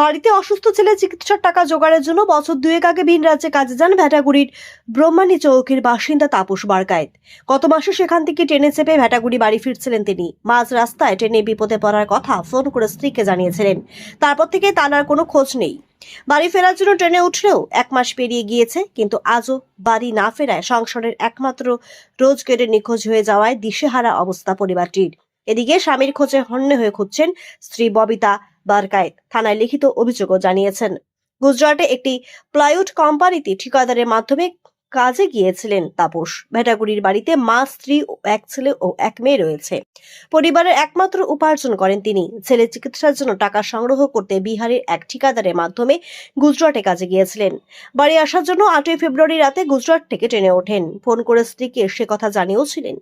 বাড়িতে অসুস্থ ছেলে চিকিৎসার টাকা জোগাড়ের জন্য বছর দুয়েক আগে ভিন রাজ্যে কাজে যান ভ্যাটাগুড়ির ব্রহ্মানী চৌকির বাসিন্দা তাপস বারকায়েত। গত মাসে সেখান থেকে ট্রেনে চেপে ভ্যাটাগুড়ি বাড়ি ফিরছিলেন তিনি। মাঝ রাস্তায় ট্রেনে বিপদে পড়ার কথা ফোন করে স্ত্রীকে জানিয়েছিলেন। তারপর থেকে তার আর কোনো খোঁজ নেই। বাড়ি ফেরার জন্য ট্রেনে উঠলেও এক মাস পেরিয়ে গিয়েছে, কিন্তু আজও বাড়ি না ফেরায় সংসারের একমাত্র রোজগেরে নিখোঁজ হয়ে যাওয়ায় দিশেহারা অবস্থা পরিবারটির। এদিকে স্বামীর খোঁজে হন্যে হয়ে খুঁজছেন স্ত্রী ববিতা বারকায়েত থানায় লিখিত অভিযোগও জানিয়েছেন। গুজরাটে একটি প্লাইউড কোম্পানিতে ঠিকাদারের মাধ্যমে কাজে গিয়েছিলেন তাপস। ভেটাগুড়ির বাড়িতে মা, স্ত্রী ও এক ছেলে ও এক মেয়ে রয়েছে। পরিবারের একমাত্র উপার্জন করেন তিনি। ছেলে চিকিৎসার জন্য টাকা সংগ্রহ করতে বিহারের এক ঠিকাদারের মাধ্যমে গুজরাটে কাজে গিয়েছিলেন। বাড়ি আসার জন্য আটই ফেব্রুয়ারি রাতে গুজরাট থেকে ট্রেনে ওঠেন। ফোন করে স্ত্রীকে সে কথা জানিয়েওছিলেন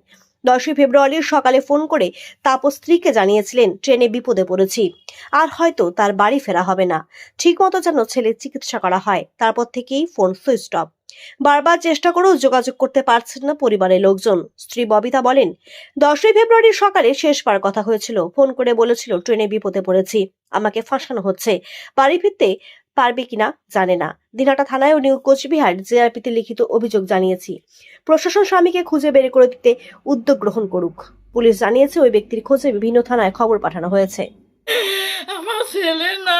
দশই ফেব্রুয়ারির সকালে ফোন করে তাপস স্ত্রীকে জানিয়েছিলেন, ট্রেনে বিপদে পড়েছি। আর হয়তো তার বাড়ি ফেরা হবে না। ঠিকমতো যেন ছেলের চিকিৎসা করা হয়। তারপর থেকেই ফোন সুইচ অফ। বারবার চেষ্টা করেও যোগাযোগ করতে পারছেন না পরিবারের লোকজন। স্ত্রী ববিতা বলেন দশই ফেব্রুয়ারি সকালে শেষবার কথা হয়েছিল। ফোন করে বলেছিল ট্রেনে বিপদে পড়েছি আমাকে ফাঁসানো হচ্ছে। বাড়ি ফিরতে পারবে কিনা জানে না। দিনহাটা থানায় ও নিউ কোচবিহার জেআরপিতে লিখিত অভিযোগ জানিয়েছি। প্রশাসন স্বামীকে খুঁজে বের করে দিতে উদ্যোগ গ্রহণ করুক। পুলিশ জানিয়েছে ওই ব্যক্তির খোঁজে বিভিন্ন থানায় খবর পাঠানো হয়েছে। আমার ছেলে না।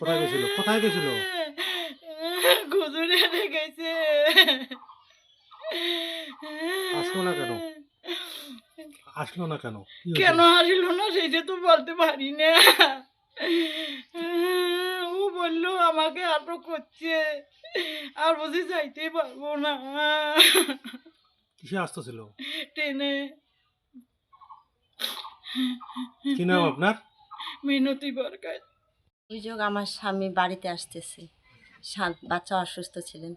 কোথায় গেছিল? কোথায় গেছিল? গুজরে গেছে। আসলো না কেন? আসলো না কেন? কেন আসলো না সেটা তো বলতে পারি না। ও বলল আমাকে আটক করছে। আর বুঝি যাইতে পারব না। কিসে আসতেছিল? ট্রেনে। কি নাম আপনার? মিনতি বরকার অভিযোগ আমার স্বামী বাড়িতে আসতেছে। সা- বাচ্চা অসুস্থ ছিলেন।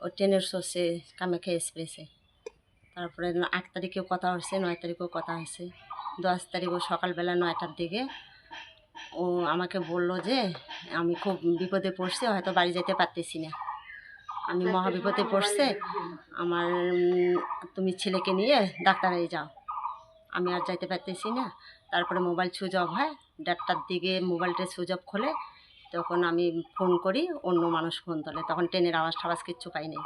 ও ট্রেনের সোসে কামাখ্যা এক্সপ্রেসে। তারপরে আট তারিখেও কথা হয়েছে, নয় তারিখেও কথা হয়েছে। দশ তারিখও সকালবেলা নয়টার দিকে ও আমাকে বলল যে, আমি খুব বিপদে পড়ছি, হয়তো বাড়ি যেতে পারতেছি না। আমি মহাবিপদে পড়ছে, আমার তুমি ছেলেকে নিয়ে ডাক্তারে যাও। আমি আর যাইতে পারতেছি না। তারপরে মোবাইল সুইচ অফ হয়, দেড়টার দিকে মোবাইলটা সুইচ অফ খোলে তখন আমি ফোন করি অন্য মানুষ ফোন তোলে। তখন ট্রেনের আওয়াজ টাওয়াজ কিচ্ছু পাইনি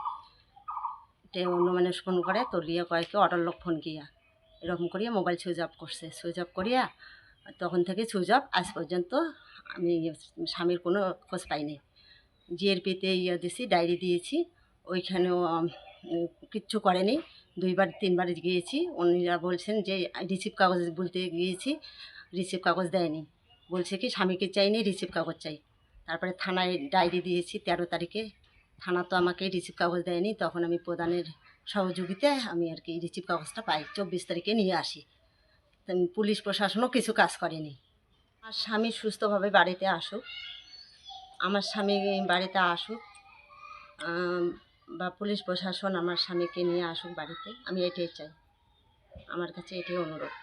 ট্রেন অন্য মানুষ ফোন করে তোলিয়া কয়েকে অটোর লোক ফোন গিয়া? এরকম করিয়া মোবাইল সুইচ অফ করছে। সুইচ অফ করিয়া তখন থেকে সুইচ অফ, আজ পর্যন্ত আমি স্বামীর কোনো খোঁজ পাইনি জিএরপিতে ইয়ে দিয়েছি ডায়েরি দিয়েছি, ওইখানেও কিচ্ছু করেনি দুইবার, তিনবার গিয়েছি। উনিরা বলছেন যে, রিসিভ কাগজ বলতে গিয়েছি, রিসিভ কাগজ দেয়নি। বলছে কি, স্বামীকে চাইনি রিসিভ কাগজ চাই। তারপরে থানায় ডায়েরি দিয়েছি, তেরো তারিখে। থানা তো আমাকে রিসিভ কাগজ দেয়নি, তখন আমি প্রধানের সহযোগিতায় আমি আর কি রিসিভ কাগজটা পাই। চব্বিশ তারিখে নিয়ে আসি। পুলিশ প্রশাসনও কিছু কাজ করেনি। আমার স্বামী সুস্থভাবে বাড়িতে আসুক, আমার স্বামী বাড়িতে আসুক বা পুলিশ প্রশাসন আমার স্বামীকে নিয়ে আসুক বাড়িতে, আমি এটাই চাই। আমার কাছে এটাই অনুরোধ।